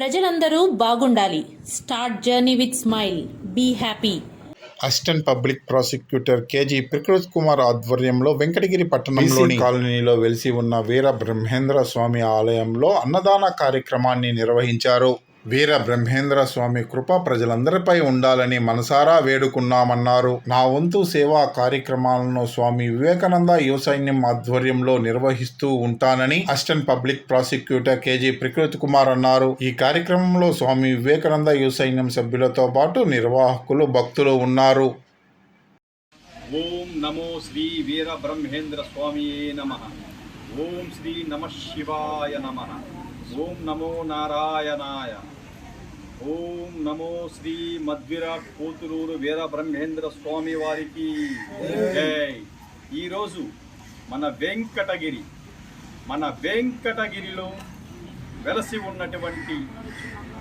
ప్రజలందరూ బాగుండాలి. Start journey with smile. Be happy. Assistant public prosecutor KG Prakruth Kumar ఆధ్వర్యంలో వెంకటగిరి పట్టణంలోని కాలనీలో వెలిసి ఉన్న వీర బ్రహ్మేంద్ర స్వామి ఆలయంలో అన్నదాన కార్యక్రమాన్ని నిర్వహించారు. వీర బ్రహ్మేంద్ర స్వామి కృప ప్రజలందరిపై ఉండాలని మనసారా వేడుకున్నామన్నారు. నా వంతు సేవా కార్యక్రమాలను స్వామి వివేకానంద యువ సైన్యం ఆధ్వర్యంలో నిర్వహిస్తూ ఉంటానని assistant public prosecutor KG Prakruthi Kumar అన్నారు. ఈ కార్యక్రమంలో స్వామి వివేకానంద యువ సైన్యం సభ్యులతో పాటు నిర్వాహకులు భక్తులు ఉన్నారు. ఓం నమో శ్రీ వీర బ్రహ్మేంద్ర స్వామి నమ. ఓం శ్రీ నమ శివాయ నమ. ఓం నమో నారాయణాయ. ఓం నమో శ్రీ మధ్విరాట్ పోతులూరు వీర బ్రహ్మేంద్ర స్వామి వారికి జై. ఈరోజు మన వెంకటగిరి మన వెంకటగిరిలో వెలసి ఉన్నటువంటి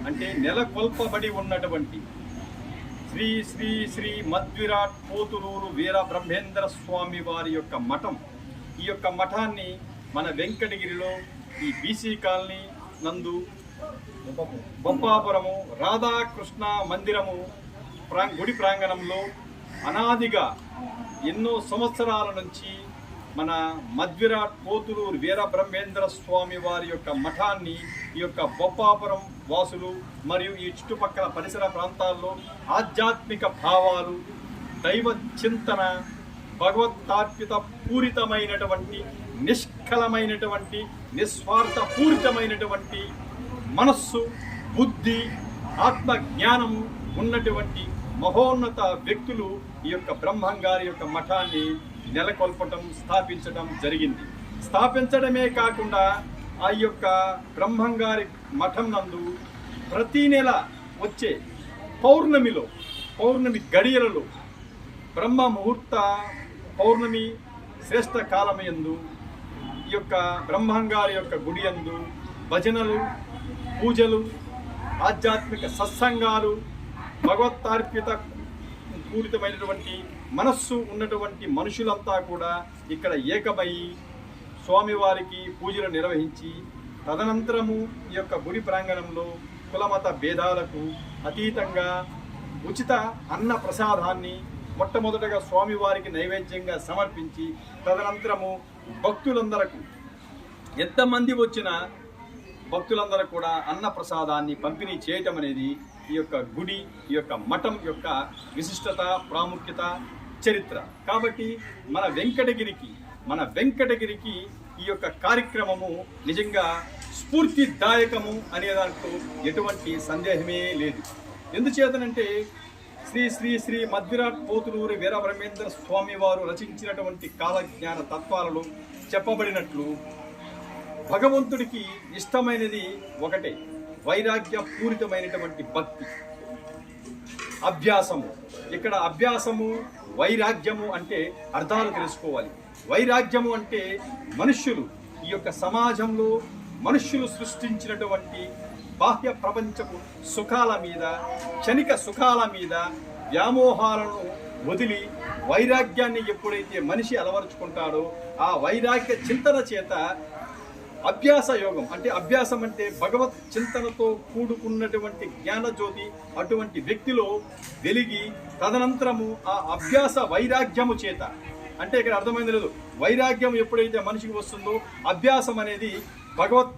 అంటే నెలకొల్పబడి ఉన్నటువంటి శ్రీ శ్రీ శ్రీ మధ్విరాట్ పోతులూరు వీర బ్రహ్మేంద్ర స్వామి వారి యొక్క మఠం. ఈ యొక్క మఠాన్ని మన వెంకటగిరిలో ఈ బీసీ కాలనీ నందు బొప్పాపురము రాధాకృష్ణ మందిరము ప్రా గుడి ప్రాంగణంలో అనాదిగా ఎన్నో సంవత్సరాల నుంచి మన మధ్విరాట్ పోతులూరు వీరబ్రహ్మేంద్ర స్వామి వారి యొక్క మఠాన్ని ఈ యొక్క బొప్పాపురం వాసులు మరియు ఈ చుట్టుపక్కల పరిసర ప్రాంతాల్లో ఆధ్యాత్మిక భావాలు దైవ చింతన భగవత్తార్పిత పూరితమైనటువంటి నిష్కలమైనటువంటి నిస్వార్థ పూరితమైనటువంటి మనస్సు బుద్ధి ఆత్మ జ్ఞానము ఉన్నటువంటి మహోన్నత వ్యక్తులు ఈ యొక్క బ్రహ్మంగారి యొక్క మఠాన్ని నెలకొల్పటం స్థాపించడం జరిగింది. స్థాపించడమే కాకుండా ఆ యొక్క బ్రహ్మంగారి మఠం నందు ప్రతి నెల వచ్చే పౌర్ణమిలో పౌర్ణమి గడియలలో బ్రహ్మ ముహూర్త పౌర్ణమి శ్రేష్ఠ కాలమయందు ఈ యొక్క బ్రహ్మంగారి యొక్క గుడియందు భజనలు పూజలు ఆధ్యాత్మిక సత్సంగాలు భగవత్తార్పిత పూరితమైనటువంటి మనస్సు ఉన్నటువంటి మనుషులంతా కూడా ఇక్కడ ఏకమై స్వామివారికి పూజలు నిర్వహించి తదనంతరము ఈ యొక్క గుడి ప్రాంగణంలో కులమత భేదాలకు అతీతంగా ఉచిత అన్న ప్రసాదాన్ని మొట్టమొదటగా స్వామివారికి నైవేద్యంగా సమర్పించి తదనంతరము భక్తులందరకు ఎంతమంది వచ్చినా భక్తులందరూ కూడా అన్న ప్రసాదాన్ని పంపిణీ చేయటం అనేది ఈ యొక్క గుడి ఈ యొక్క మఠం యొక్క విశిష్టత ప్రాముఖ్యత చరిత్ర. కాబట్టి మన వెంకటగిరికి మన వెంకటగిరికి ఈ యొక్క కార్యక్రమము నిజంగా స్ఫూర్తిదాయకము అనే దాంట్లో ఎటువంటి సందేహమే లేదు. ఎందుచేతనంటే శ్రీ శ్రీ శ్రీ మధ్విరాట్ పోతులూరి వీరబ్రహ్మేంద్ర స్వామి వారు రచించినటువంటి కాలజ్ఞాన తత్వాలలో చెప్పబడినట్లు భగవంతుడికి ఇష్టమైనది ఒకటే వైరాగ్య పూరితమైనటువంటి భక్తి. అభ్యాసము. ఇక్కడ అభ్యాసము వైరాగ్యము అంటే అర్థాలు తెలుసుకోవాలి. వైరాగ్యము అంటే మనుష్యులు. ఈ యొక్క సమాజంలో మనుష్యులు సృష్టించినటువంటి బాహ్య ప్రపంచపు సుఖాల మీద క్షణిక సుఖాల మీద వ్యామోహాలను వదిలి వైరాగ్యాన్ని ఎప్పుడైతే మనిషి అలవరుచుకుంటాడో ఆ వైరాగ్య చింతన చేత అభ్యాస యోగం అంటే అభ్యాసం అంటే భగవత్ చింతనతో కూడుకున్నటువంటి జ్ఞానజ్యోతి అటువంటి వ్యక్తిలో వెలిగి తదనంతరము ఆ అభ్యాస వైరాగ్యము చేత అంటే ఇక్కడ అర్థమైంది లేదు వైరాగ్యం ఎప్పుడైతే మనిషికి వస్తుందో అభ్యాసం అనేది భగవత్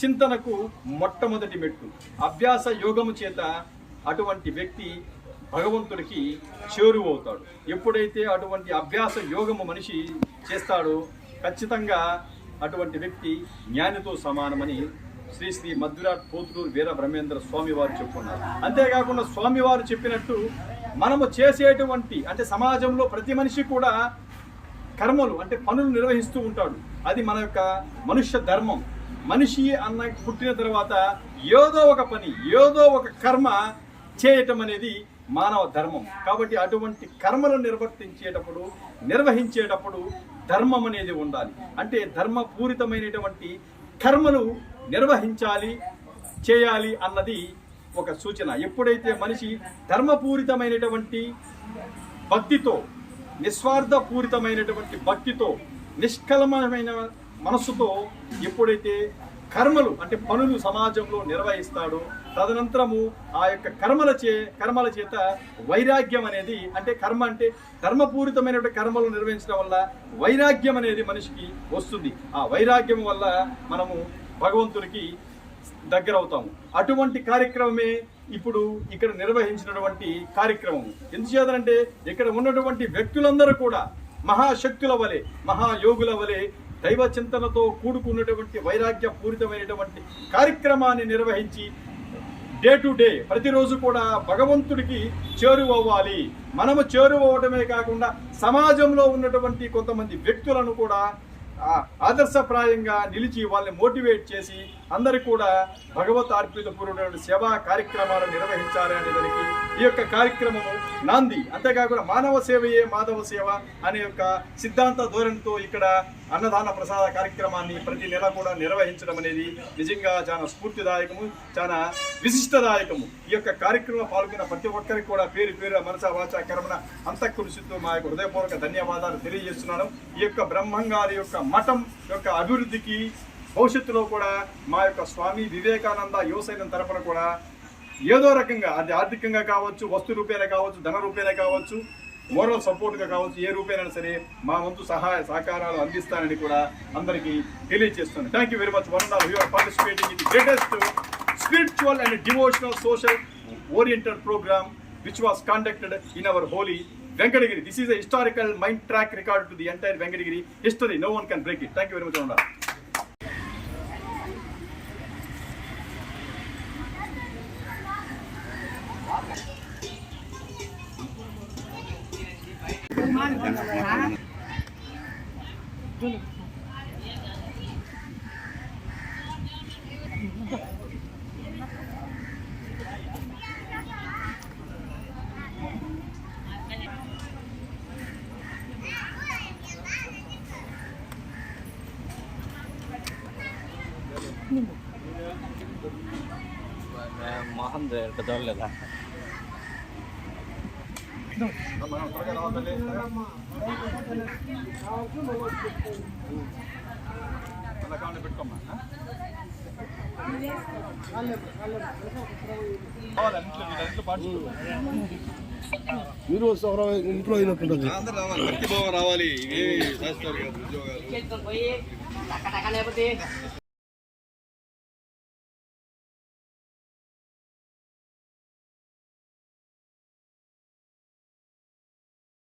చింతనకు మొట్టమొదటి మెట్టు. అభ్యాస యోగము చేత అటువంటి వ్యక్తి భగవంతుడికి చేరువవుతాడు ఎప్పుడైతే అటువంటి అభ్యాస యోగము మనిషి చేస్తాడో ఖచ్చితంగా అటువంటి వ్యక్తి జ్ఞానితో సమానమని శ్రీ శ్రీ మధురాట్ పోతులూరు వీర బ్రహ్మేంద్ర స్వామి వారు చెప్పుకున్నారు అంతేకాకుండా స్వామివారు చెప్పినట్టు మనము చేసేటువంటి అంటే సమాజంలో ప్రతి మనిషి కూడా కర్మలు అంటే పనులు నిర్వహిస్తూ ఉంటాడు. అది మన యొక్క మనుష్య ధర్మం. మనిషి అన్న పుట్టిన తర్వాత ఏదో ఒక పని ఏదో ఒక కర్మ చేయటం అనేది మానవ ధర్మం. కాబట్టి అటువంటి కర్మలు నిర్వర్తించేటప్పుడు నిర్వహించేటప్పుడు ధర్మం అనేది ఉండాలి. అంటే ధర్మపూరితమైనటువంటి కర్మలు నిర్వహించాలి చేయాలి అన్నది ఒక సూచన. ఎప్పుడైతే మనిషి ధర్మపూరితమైనటువంటి భక్తితో నిస్వార్థపూరితమైనటువంటి భక్తితో నిష్కలమైన మనస్సుతో ఎప్పుడైతే కర్మలు అంటే పనులు సమాజంలో నిర్వహిస్తాడు తదనంతరము ఆ యొక్క కర్మల చే కర్మల చేత వైరాగ్యం అనేది అంటే కర్మ అంటే ధర్మపూరితమైనటువంటి కర్మలు నిర్వహించడం వల్ల వైరాగ్యం అనేది మనిషికి వస్తుంది. ఆ వైరాగ్యం వల్ల మనము భగవంతునికి దగ్గర అవుతాము అటువంటి కార్యక్రమమే ఇప్పుడు ఇక్కడ నిర్వహించినటువంటి కార్యక్రమం. ఎందుచేతనంటే ఇక్కడ ఉన్నటువంటి వ్యక్తులందరూ కూడా మహాశక్తుల వలె మహాయోగుల వలె దైవ చింతనతో కూడుకున్నటువంటి వైరాగ్య పూరితమైనటువంటి కార్యక్రమాన్ని నిర్వహించి డే టు డే ప్రతిరోజు కూడా భగవంతుడికి చేరువవ్వాలి. మనము చేరువవటమే కాకుండా సమాజంలో ఉన్నటువంటి కొంతమంది వ్యక్తులను కూడా ఆదర్శప్రాయంగా నిలిచి వాళ్ళని మోటివేట్ చేసి అందరు కూడా భగవత్ అర్పిత పూర్వమైన సేవా కార్యక్రమాలు నిర్వహించాలి అనే దానికి ఈ యొక్క కార్యక్రమము నాంది. అంతేకాకుండా మానవ సేవయే మాధవ సేవ అనే యొక్క సిద్ధాంత ధోరణితో ఇక్కడ అన్నదాన ప్రసాద కార్యక్రమాన్ని ప్రతి నెల కూడా నిర్వహించడం అనేది నిజంగా చాలా స్ఫూర్తిదాయకము చాలా విశిష్టదాయకము. ఈ యొక్క కార్యక్రమంలో పాల్గొన్న ప్రతి ఒక్కరికి కూడా పేరు పేరు మనస వాచ కర్మన అంతఃకృషితో మా యొక్క హృదయపూర్వక ధన్యవాదాలు తెలియజేస్తున్నాను. ఈ యొక్క బ్రహ్మంగారి యొక్క మఠం యొక్క అభివృద్ధికి భవిష్యత్తులో కూడా మా యొక్క స్వామి వివేకానంద యువసైన్యం తరపున కూడా ఏదో రకంగా అది ఆర్థికంగా కావచ్చు వస్తు రూపేణ కావచ్చు ధన రూపేణ కావచ్చు మోరల్ సపోర్ట్గా కావచ్చు ఏ రూపేణా సరే మా వంతు సహాయ సహకారాలు అందిస్తానని కూడా అందరికీ తెలియజేస్తున్నాను. Thank you very much one all you are participating in the greatest spiritual and devotional social oriented program which was conducted in our holy Venkatagiri. This is a historical mind track record to the entire Venkatagiri history. No one can break it. Thank you very much, Ananda. Mohan చూడలేదా మీరు వస్తారా ఇంట్లో అయినట్టుంటుంది రావాలి రావాలి. ఇవే ఉద్యోగాలు.